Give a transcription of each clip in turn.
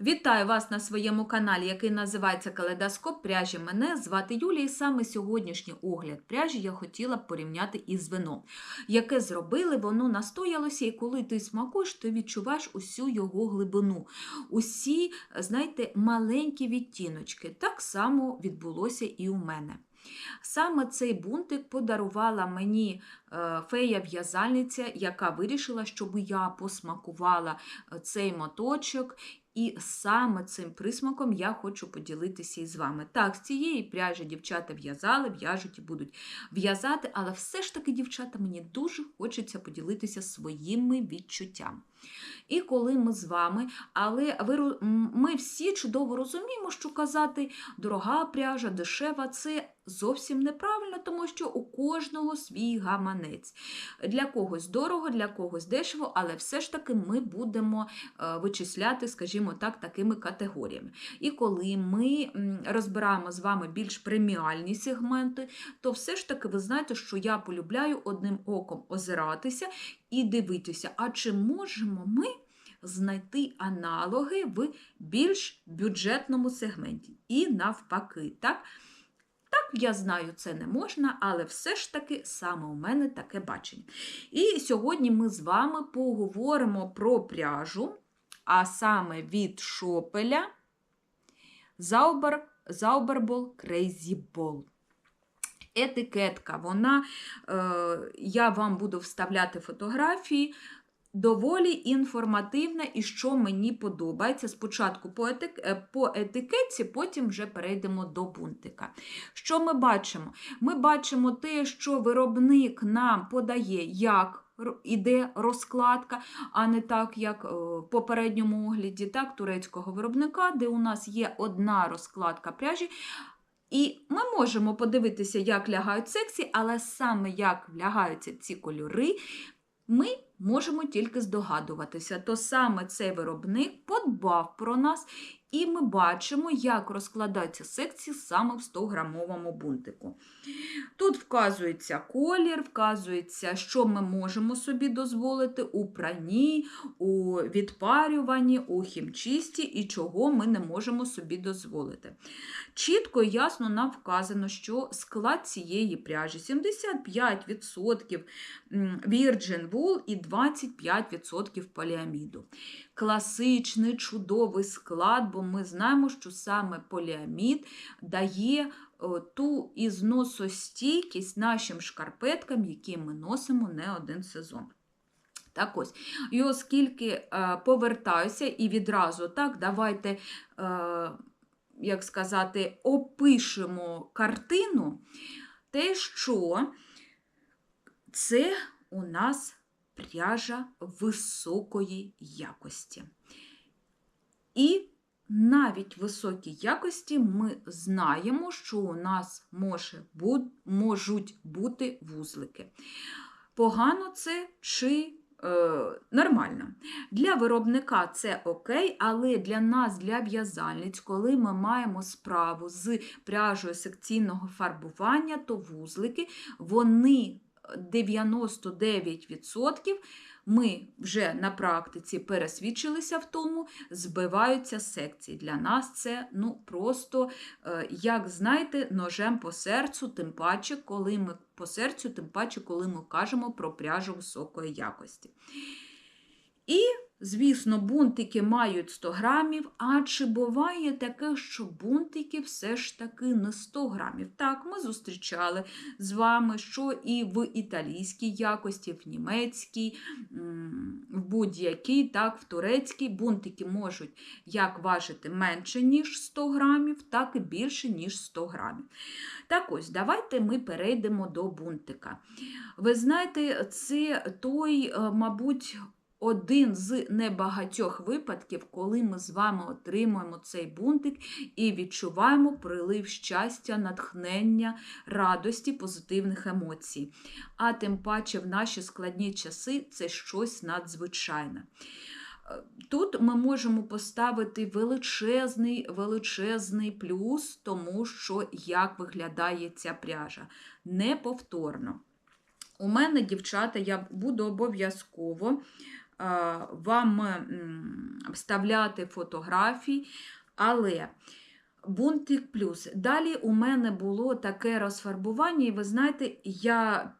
Вітаю вас на своєму каналі, який називається Калейдоскоп пряжі. Мене звати Юлія, і саме сьогоднішній огляд пряжі я хотіла б порівняти із вином, яке зробили, воно настоялося, і коли ти смакуєш, ти відчуваєш усю його глибину, усі, знаєте, маленькі відтіночки. Так само відбулося і у мене. Саме цей бунтик подарувала мені е, фея-в'язальниця, яка вирішила, щоб я посмакувала е, цей моточок. І саме цим присмаком я хочу поділитися із вами. Так, з цієї пряжі дівчата в'язали, в'яжуть і будуть в'язати, але все ж таки, дівчата, мені дуже хочеться поділитися своїми відчуттями. І коли ми з вами, але ви, ми всі чудово розуміємо, що казати дорога пряжа, дешева це зовсім неправильно, тому що у кожного свій гаманець. Для когось дорого, для когось дешево, але все ж таки ми будемо е, вичисляти, скажімо так, такими категоріями. І коли ми розбираємо з вами більш преміальні сегменти, то все ж таки ви знаєте, що я полюбляю одним оком озиратися і дивитися, а чи можемо ми знайти аналоги в більш бюджетному сегменті. І навпаки, так? Так, я знаю, це не можна, але все ж таки саме у мене таке бачення. І сьогодні ми з вами поговоримо про пряжу, а саме від шопеля Zauberball Crazy Ball. Етикетка, вона, е, я вам буду вставляти фотографії, доволі інформативна і що мені подобається. Спочатку по, етик... е, по етикетці, потім вже перейдемо до бунтика. Що ми бачимо? Ми бачимо те, що виробник нам подає, як іде розкладка, а не так, як е, в попередньому огляді так, турецького виробника, де у нас є одна розкладка пряжі. І ми можемо подивитися, як лягають секції, але саме як лягаються ці кольори, ми можемо тільки здогадуватися. То саме цей виробник подбав про нас, і ми бачимо, як розкладаються секції саме в 100-грамовому бунтику. Тут вказується колір, вказується, що ми можемо собі дозволити у пранні, у відпарюванні, у хімчисті і чого ми не можемо собі дозволити. Чітко і ясно нам вказано, що склад цієї пряжі 75% м, Virgin Wool і 25% поліаміду. Класичний чудовий склад, бо ми знаємо, що саме поліамід дає ту ізносостійкість нашим шкарпеткам, які ми носимо не один сезон. Так ось, і оскільки е, повертаюся і відразу так, давайте, е, як сказати, опишемо картину, те, що це у нас пряжа високої якості. І навіть високій якості ми знаємо, що у нас може, можуть бути вузлики. Погано це чи е, нормально? Для виробника це окей, але для нас, для в'язальниць, коли ми маємо справу з пряжею секційного фарбування, то вузлики, вони 99% ми вже на практиці пересвідчилися в тому, збиваються секції. Для нас це ну, просто, е, як знаєте, ножем по серцю, тим паче, коли ми по серцю, тим паче, коли ми кажемо про пряжу високої якості. І, звісно, бунтики мають 100 грамів, а чи буває таке, що бунтики все ж таки не 100 грамів? Так, ми зустрічали з вами, що і в італійській якості, в німецькій, в будь-якій, так, в турецькій бунтики можуть як важити менше, ніж 100 грамів, так і більше, ніж 100 грамів. Так ось, давайте ми перейдемо до бунтика. Ви знаєте, це той, е, мабуть, один з небагатьох випадків, коли ми з вами отримуємо цей бунтик і відчуваємо прилив щастя, натхнення, радості, позитивних емоцій. А тим паче в наші складні часи це щось надзвичайне. Е, Тут ми можемо поставити величезний, величезний плюс, тому що як виглядає ця пряжа. Неповторно. У мене, дівчата, я буду обов'язково вам вставляти фотографії, але бунтик плюс. Далі у мене було таке розфарбування, і ви знаєте, я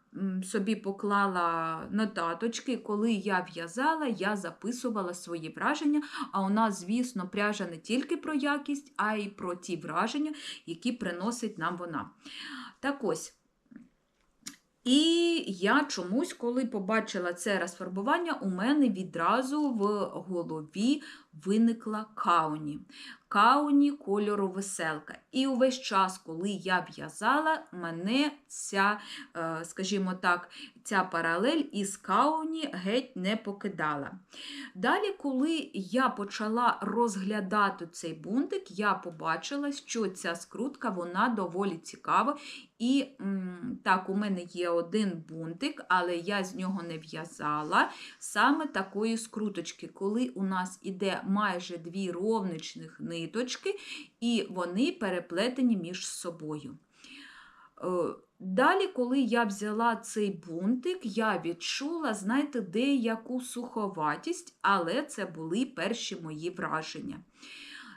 собі поклала нотаточки, коли я в'язала, я записувала свої враження. А у нас, звісно, пряжа не тільки про якість, а й про ті враження, які приносить нам вона. Так ось. І я чомусь, коли побачила це розфарбування, у мене відразу в голові виникла кауні. Кауні кольору веселка. І увесь час, коли я в'язала, мене ця, е, скажімо так, ця паралель із кауні геть не покидала. Далі, коли я почала розглядати цей бунтик, я побачила, що ця скрутка вона доволі цікава. І так, у мене є один бунтик, але я з нього не в'язала саме такої скруточки, коли у нас іде майже дві ровничних ниточки, і вони переплетені між собою. Е, Далі, коли я взяла цей бунтик, я відчула, знаєте, деяку суховатість, але це були перші мої враження.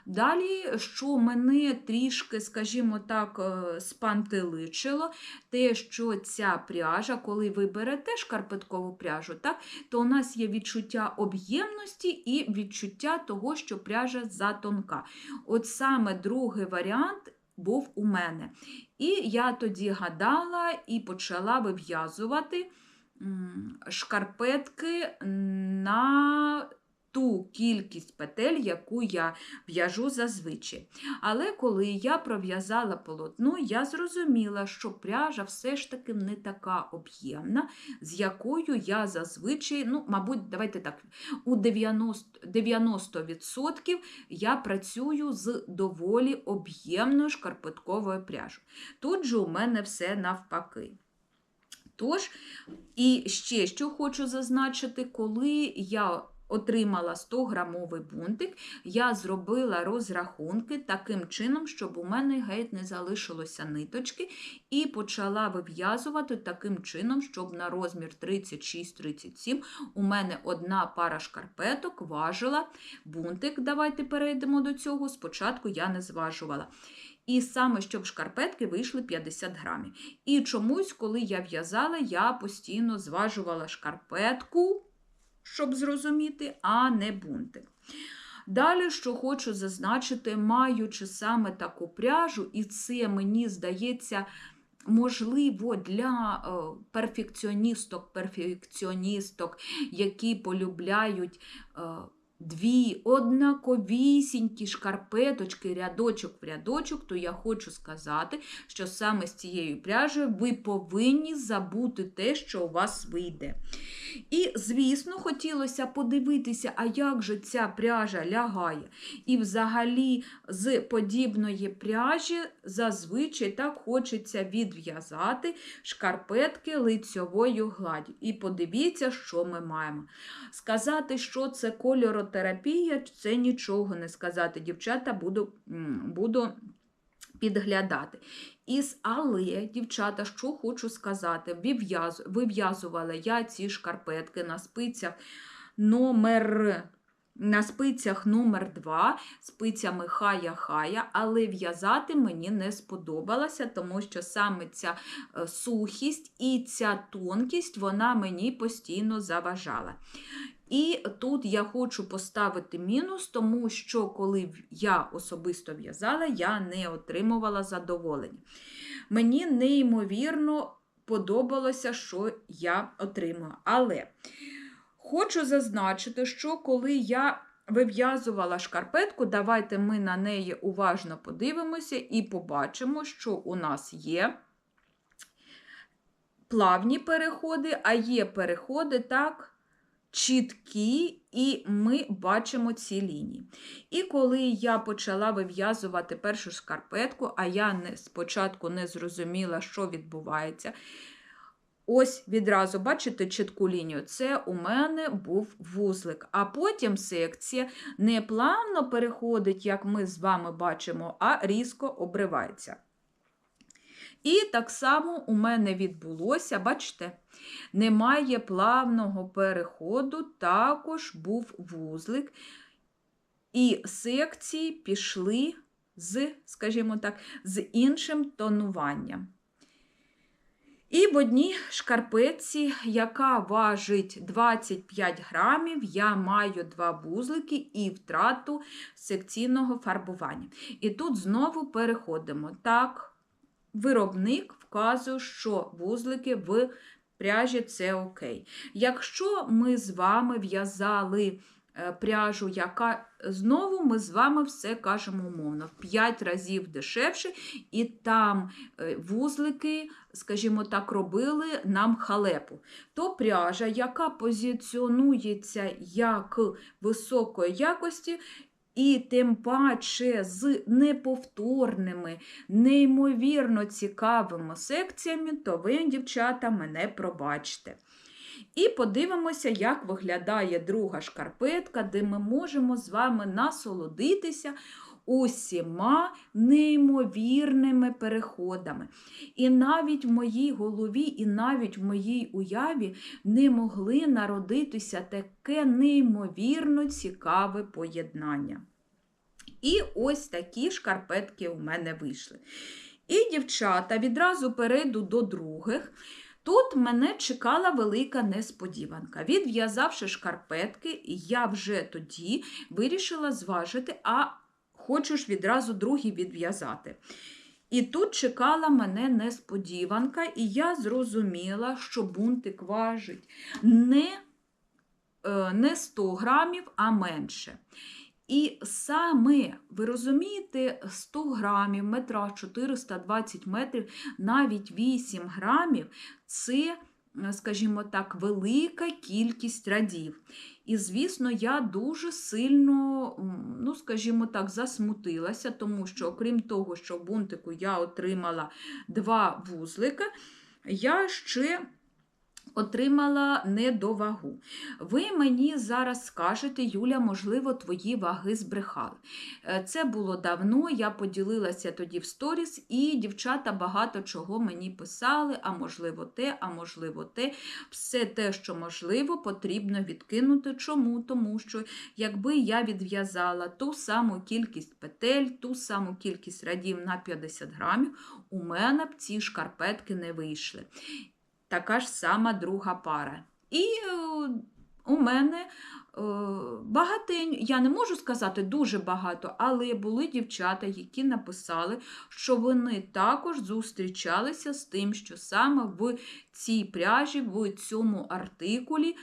Далі, що мене трішки, скажімо так, е, спантеличило, те, що ця пряжа, коли ви берете шкарпеткову пряжу, так, то у нас є відчуття об'ємності і відчуття того, що пряжа затонка. От саме другий варіант був у мене. І я тоді гадала і почала вив'язувати шкарпетки на ту кількість петель, яку я в'яжу зазвичай. Але коли я пров'язала полотно, я зрозуміла, що пряжа все ж таки не така об'ємна, з якою я зазвичай, ну, мабуть, давайте так, у 90%, 90% я працюю з доволі об'ємною шкарпетковою пряжою. Тут же у мене все навпаки. Тож, і ще що хочу зазначити, коли я отримала 100-грамовий бунтик, я зробила розрахунки таким чином, щоб у мене геть не залишилося ниточки, і почала вив'язувати таким чином, щоб на розмір 36-37 у мене одна пара шкарпеток важила бунтик. Давайте перейдемо до цього. Спочатку я не зважувала. І саме, щоб шкарпетки вийшли 50 грамів. І чомусь, коли я в'язала, я постійно зважувала шкарпетку, щоб зрозуміти, а не бунтик. Далі, що хочу зазначити, маючи саме таку пряжу, і це мені здається. Можливо, для е, перфекціоністок, перфекціоністок, які полюбляють е, дві однаковісінькі шкарпеточки, рядочок в рядочок, то я хочу сказати, що саме з цією пряжею ви повинні забути те, що у вас вийде. І, звісно, хотілося подивитися, а як же ця пряжа лягає. І взагалі з подібної пряжі зазвичай так хочеться відв'язати шкарпетки лицьовою гладдю. І подивіться, що ми маємо. Сказати, що це кольоротерапія, це нічого не сказати. Дівчата, буду, буду підглядати. Із, але, дівчата, що хочу сказати, вив'язувала я ці шкарпетки на спицях номер. На спицях номер 2 спицями хая-хая, але в'язати мені не сподобалося, тому що саме ця е, сухість і ця тонкість вона мені постійно заважала. І тут я хочу поставити мінус, тому що коли я особисто в'язала, я не отримувала задоволення. Мені неймовірно подобалося, що я отримала. Але хочу зазначити, що коли я вив'язувала шкарпетку, давайте ми на неї уважно подивимося і побачимо, що у нас є. Плавні переходи, а є переходи так чіткі, і ми бачимо ці лінії. І коли я почала вив'язувати першу шкарпетку, а я не, спочатку не зрозуміла, що відбувається. Ось відразу, бачите, чітку лінію. Це у мене був вузлик. А потім секція не плавно переходить, як ми з вами бачимо, а різко обривається. І так само у мене відбулося, бачите, немає плавного переходу, також був вузлик. І секції пішли з, скажімо так, з іншим тонуванням. І в одній шкарпетці, яка важить 25 грамів, я маю два вузлики і втрату секційного фарбування. І тут знову переходимо. Так, виробник вказує, що вузлики в пряжі це окей. Якщо ми з вами в'язали е, пряжу, яка знову ми з вами все кажемо умовно, в 5 разів дешевше, і там е, вузлики, скажімо так, робили нам халепу. То пряжа, яка позиціонується як високої якості, і тим паче з неповторними, неймовірно цікавими секціями, то ви, дівчата, мене пробачте. І подивимося, як виглядає друга шкарпетка, де ми можемо з вами насолодитися усіма неймовірними переходами. І навіть в моїй голові, і навіть в моїй уяві не могли народитися таке неймовірно цікаве поєднання. І ось такі шкарпетки у мене вийшли. І, дівчата, відразу перейду до других. Тут мене чекала велика несподіванка. Відв'язавши шкарпетки, я вже тоді вирішила зважити, а хочу ж відразу другі відв'язати. І тут чекала мене несподіванка, і я зрозуміла, що бунтик важить не, е, не 100 грамів, а менше. І саме, ви розумієте, 100 грамів, метра 420 метрів, навіть 8 грамів це, скажімо так, велика кількість радів. І, звісно, я дуже сильно, ну, скажімо так, засмутилася, тому що, окрім того, що в бунтику я отримала два вузлика, я ще отримала недовагу. Ви мені зараз скажете, Юля, можливо, твої ваги збрехали. Е, це було давно, я поділилася тоді в сторіс, і дівчата багато чого мені писали, а можливо, те, а можливо, те. Все те, що можливо, потрібно відкинути. Чому? Тому що якби я відв'язала ту саму кількість петель, ту саму кількість радів на 50 грамів, у мене б ці шкарпетки не вийшли така ж сама друга пара. І е, у мене е, багатень, я не можу сказати дуже багато, але були дівчата, які написали, що вони також зустрічалися з тим, що саме в цій пряжі, в цьому артикулі,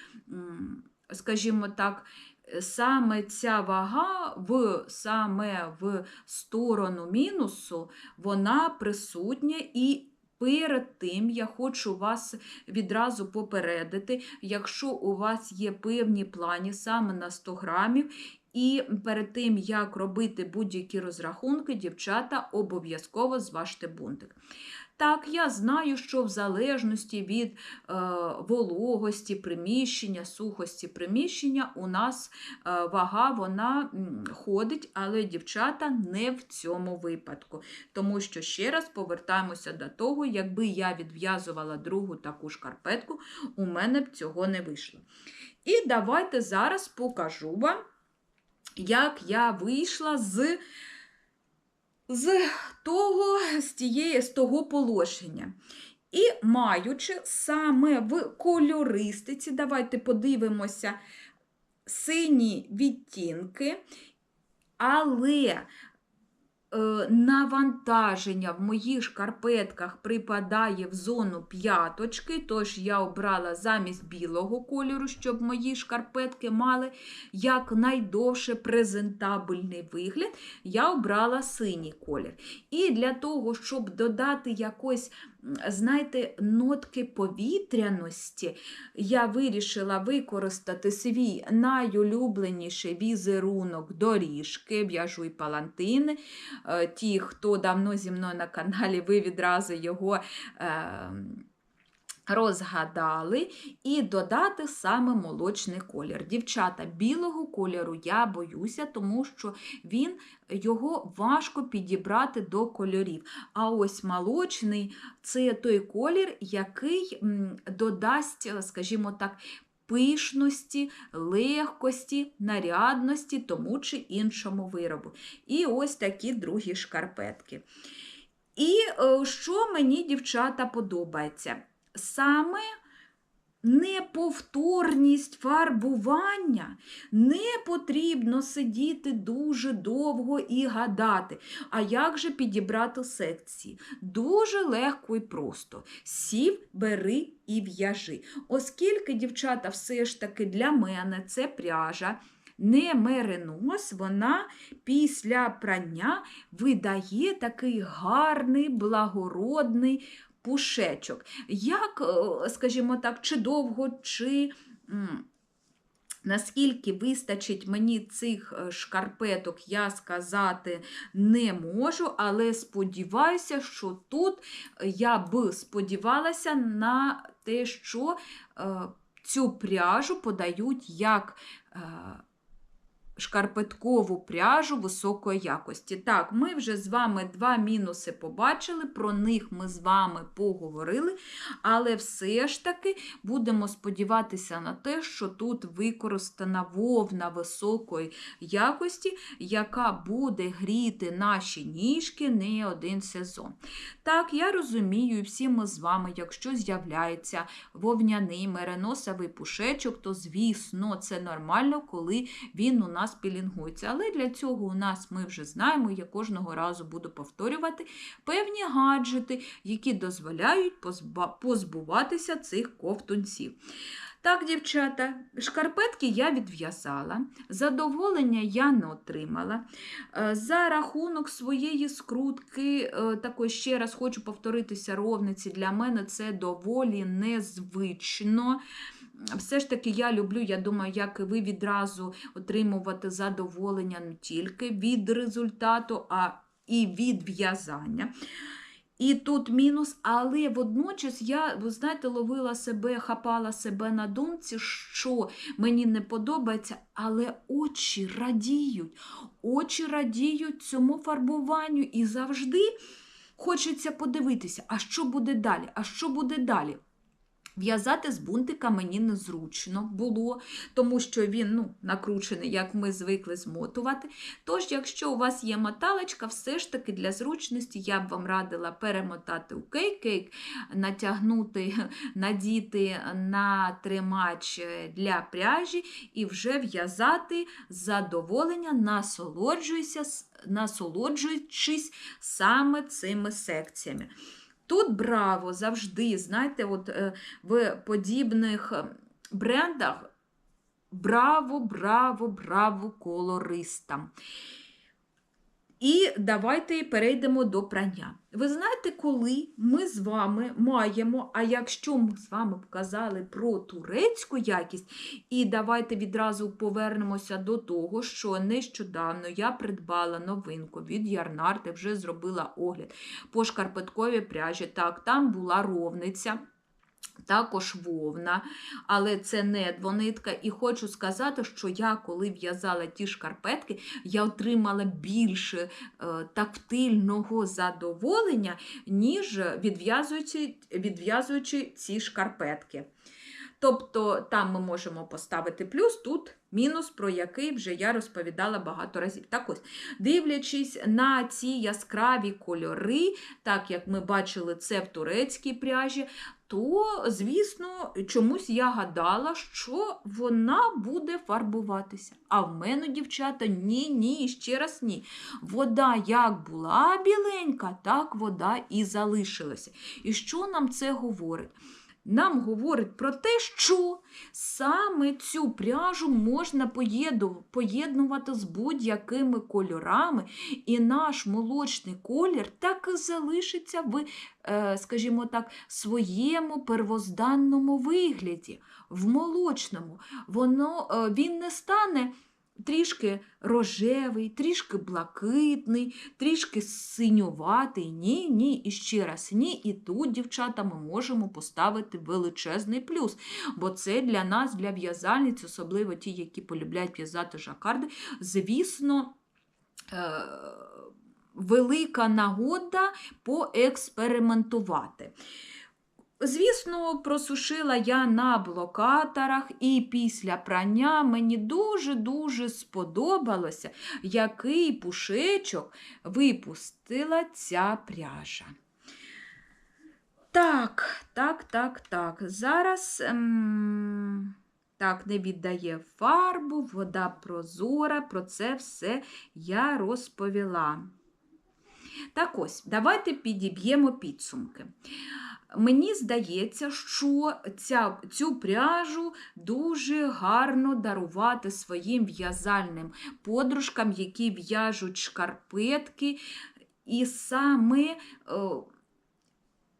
скажімо так, Саме ця вага в саме в сторону мінусу, вона присутня і Перед тим я хочу вас відразу попередити, якщо у вас є певні плані саме на 100 грамів, і перед тим, як робити будь-які розрахунки, дівчата обов'язково зважте бунтик. Так, я знаю, що в залежності від е, вологості приміщення, сухості приміщення, у нас е, вага вона ходить, але дівчата не в цьому випадку. Тому що, ще раз повертаємося до того, якби я відв'язувала другу таку шкарпетку, у мене б цього не вийшло. І давайте зараз покажу вам, як я вийшла з з того, з, тієї, з того положення. І маючи саме в кольористиці, давайте подивимося сині відтінки, але навантаження в моїх шкарпетках припадає в зону п'яточки, тож я обрала замість білого кольору, щоб мої шкарпетки мали якнайдовше презентабельний вигляд, я обрала синій колір. І для того, щоб додати якось знаєте, нотки повітряності я вирішила використати свій найулюбленіший візерунок доріжки, в'яжу і палантини. Е, ті, хто давно зі мною на каналі, ви відразу його. Е розгадали і додати саме молочний колір. Дівчата, білого кольору я боюся, тому що він його важко підібрати до кольорів. А ось молочний це той колір, який додасть, скажімо так, пишності, легкості, нарядності тому чи іншому виробу. І ось такі другі шкарпетки. І е, що мені, дівчата, подобається? Саме неповторність фарбування. Не потрібно сидіти дуже довго і гадати. А як же підібрати секції? Дуже легко і просто. Сів, бери і в'яжи. Оскільки, дівчата, все ж таки для мене це пряжа. Не меринос, вона після прання видає такий гарний, благородний пушечок. Як, е, скажімо так, чи довго, чи наскільки вистачить мені цих е, шкарпеток, я сказати не можу, але сподіваюся, що тут я б сподівалася на те, що е, цю пряжу подають як. Шкарпеткову пряжу високої якості. Так, ми вже з вами два мінуси побачили, про них ми з вами поговорили, але все ж таки будемо сподіватися на те, що тут використана вовна високої якості, яка буде гріти наші ніжки не один сезон. Так, я розумію, всі ми з вами, якщо з'являється вовняний мереносовий пушечок, то, звісно, це нормально, коли він у нас пілінгується. Але для цього у нас ми вже знаємо, я кожного разу буду повторювати певні гаджети, які дозволяють позбуватися цих ковтунців. Так, дівчата, шкарпетки я відв'язала, задоволення я не отримала. Е, за рахунок своєї скрутки, е, також ще раз хочу повторитися, ровниці, для мене це доволі незвично. Все ж таки, я люблю, я думаю, як і ви відразу отримувати задоволення не тільки від результату, а і від в'язання. І тут мінус, але водночас я, ви знаєте, ловила себе, хапала себе на думці, що мені не подобається, але очі радіють, очі радіють цьому фарбуванню і завжди хочеться подивитися, а що буде далі? А що буде далі? В'язати з бунтика мені незручно було, тому що він ну, накручений, як ми звикли змотувати. Тож, якщо у вас є моталочка, все ж таки для зручності я б вам радила перемотати у кейк-кейк, натягнути, надіти на тримач для пряжі і вже в'язати з задоволення, насолоджуючись саме цими секціями. Тут браво завжди, знаєте, от е, в подібних е, брендах браво, браво, браво колористам. І давайте перейдемо до прання. Ви знаєте, коли ми з вами маємо, а якщо ми з вами показали про турецьку якість, і давайте відразу повернемося до того, що нещодавно я придбала новинку від Ярнарти, вже зробила огляд по шкарпетковій пряжі. Так, там була ровниця. Також вовна, але це не двонитка. І хочу сказати, що я, коли в'язала ті шкарпетки, я отримала більше е, тактильного задоволення, ніж відв'язуючи відв'язуючи ці шкарпетки. Тобто там ми можемо поставити плюс, тут мінус, про який вже я розповідала багато разів. Так ось, дивлячись на ці яскраві кольори, так як ми бачили це в турецькій пряжі, то, звісно, чомусь я гадала, що вона буде фарбуватися. А в мене, дівчата, ні, ні, ще раз ні. Вода як була біленька, так вода і залишилася. І що нам це говорить? Нам говорить про те, що саме цю пряжу можна поєднувати з будь-якими кольорами, і наш молочний колір так і залишиться в, е, скажімо так, своєму первозданному вигляді, в молочному. Воно, е, Він не стане трішки рожевий, трішки блакитний, трішки синюватий. Ні, ні, і ще раз ні. І тут, дівчата, ми можемо поставити величезний плюс. Бо це для нас, для в'язальниць, особливо ті, які полюбляють в'язати жакарди, звісно. Е- Велика нагода поекспериментувати. Звісно, просушила я на блокаторах, і після прання мені дуже-дуже сподобалося, який пушечок випустила ця пряжа. Так, так, так, так. Зараз ем, так, не віддає фарбу, вода прозора, про це все я розповіла. Так ось, давайте підіб'ємо підсумки. Мені здається, що ця, цю пряжу дуже гарно дарувати своїм в'язальним подружкам, які в'яжуть шкарпетки, і саме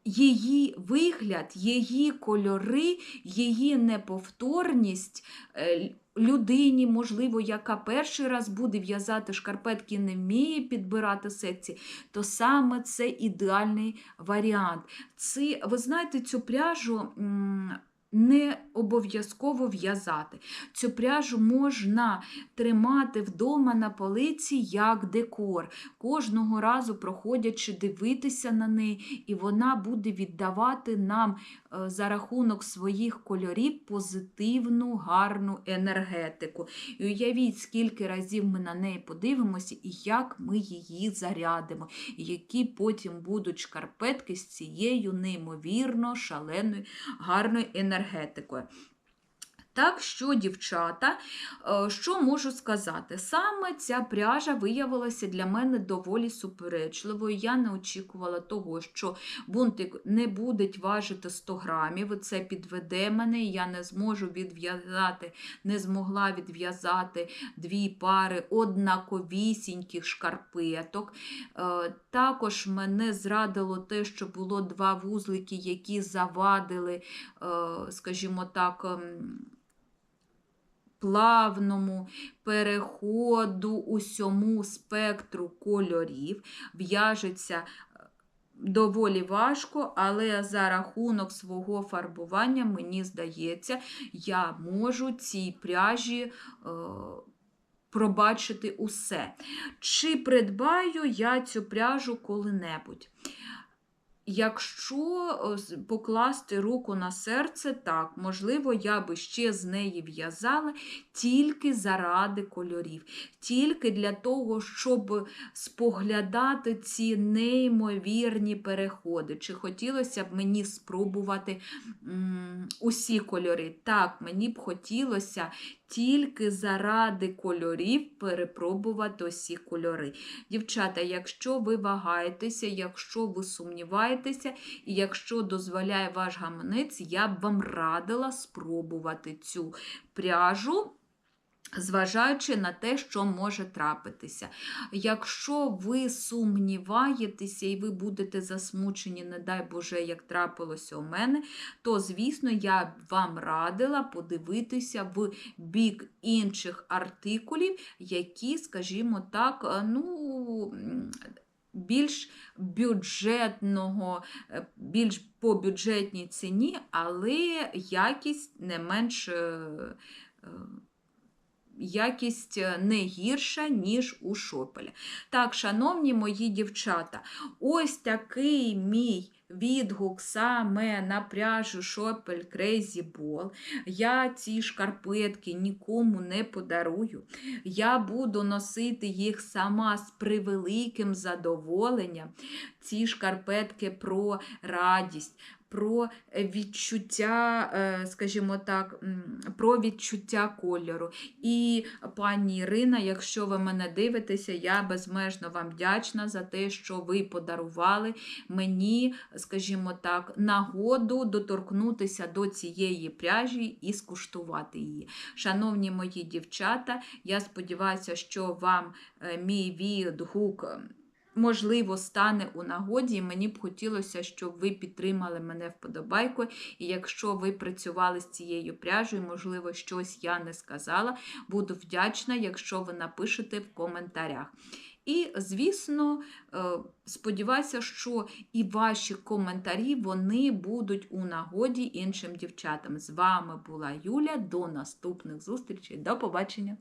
її вигляд, її кольори, її неповторність е, людині, можливо, яка перший раз буде в'язати шкарпетки, не вміє підбирати секції, то саме це ідеальний варіант. Це, ви знаєте, цю пряжу не обов'язково в'язати. Цю пряжу можна тримати вдома на полиці як декор, кожного разу проходячи, дивитися на неї, і вона буде віддавати нам е, за рахунок своїх кольорів позитивну, гарну енергетику. І уявіть, скільки разів ми на неї подивимося, і як ми її зарядимо, і які потім будуть шкарпетки з цією неймовірно шаленою гарною енергетикою енергетикою. Так що, дівчата, е, що можу сказати? Саме ця пряжа виявилася для мене доволі суперечливою. Я не очікувала того, що бунтик не буде важити 100 грамів, це підведе мене, я не зможу відв'язати, не змогла відв'язати дві пари однаковісіньких шкарпеток. Е, також мене зрадило те, що було два вузлики, які завадили, е, скажімо так, ем, плавному переходу усьому спектру кольорів, в'яжеться е, доволі важко, але за рахунок свого фарбування, мені здається, я можу цій пряжі. Е Пробачити усе. Чи придбаю я цю пряжу коли-небудь? Якщо покласти руку на серце, так, можливо, я би ще з неї в'язала тільки заради кольорів, тільки для того, щоб споглядати ці неймовірні переходи. Чи хотілося б мені спробувати м, усі кольори? Так, мені б хотілося тільки заради кольорів перепробувати усі кольори. Дівчата, якщо ви вагаєтеся, якщо ви сумніваєтеся, і якщо дозволяє ваш гаманець, я б вам радила спробувати цю пряжу зважаючи на те, що може трапитися. Якщо ви сумніваєтеся і ви будете засмучені, не дай Боже, як трапилося у мене, то, звісно, я б вам радила подивитися в бік інших артикулів, які, скажімо так, е, ну. Більш бюджетного, е, більш по бюджетній ціні, але якість не менш е, якість е, не гірша, ніж у шопеля. Так, шановні мої дівчата, ось такий мій. Відгук саме на пряжу Шопель Crazy Ball. Я ці шкарпетки нікому не подарую. Я буду носити їх сама з превеликим задоволенням. Ці шкарпетки про радість, про відчуття, е, скажімо так, про відчуття кольору. І пані Ірина, якщо ви мене дивитеся, я безмежно вам вдячна за те, що ви подарували мені, скажімо так, нагоду доторкнутися до цієї пряжі і скуштувати її. Шановні мої дівчата, я сподіваюся, що вам е, мій відгук можливо, стане у нагоді, мені б хотілося, щоб ви підтримали мене вподобайкою. І якщо ви працювали з цією пряжею, можливо, щось я не сказала, буду вдячна, якщо ви напишете в коментарях. І, звісно, е, сподіваюся, що і ваші коментарі вони будуть у нагоді іншим дівчатам. З вами була Юля. До наступних зустрічей. До побачення!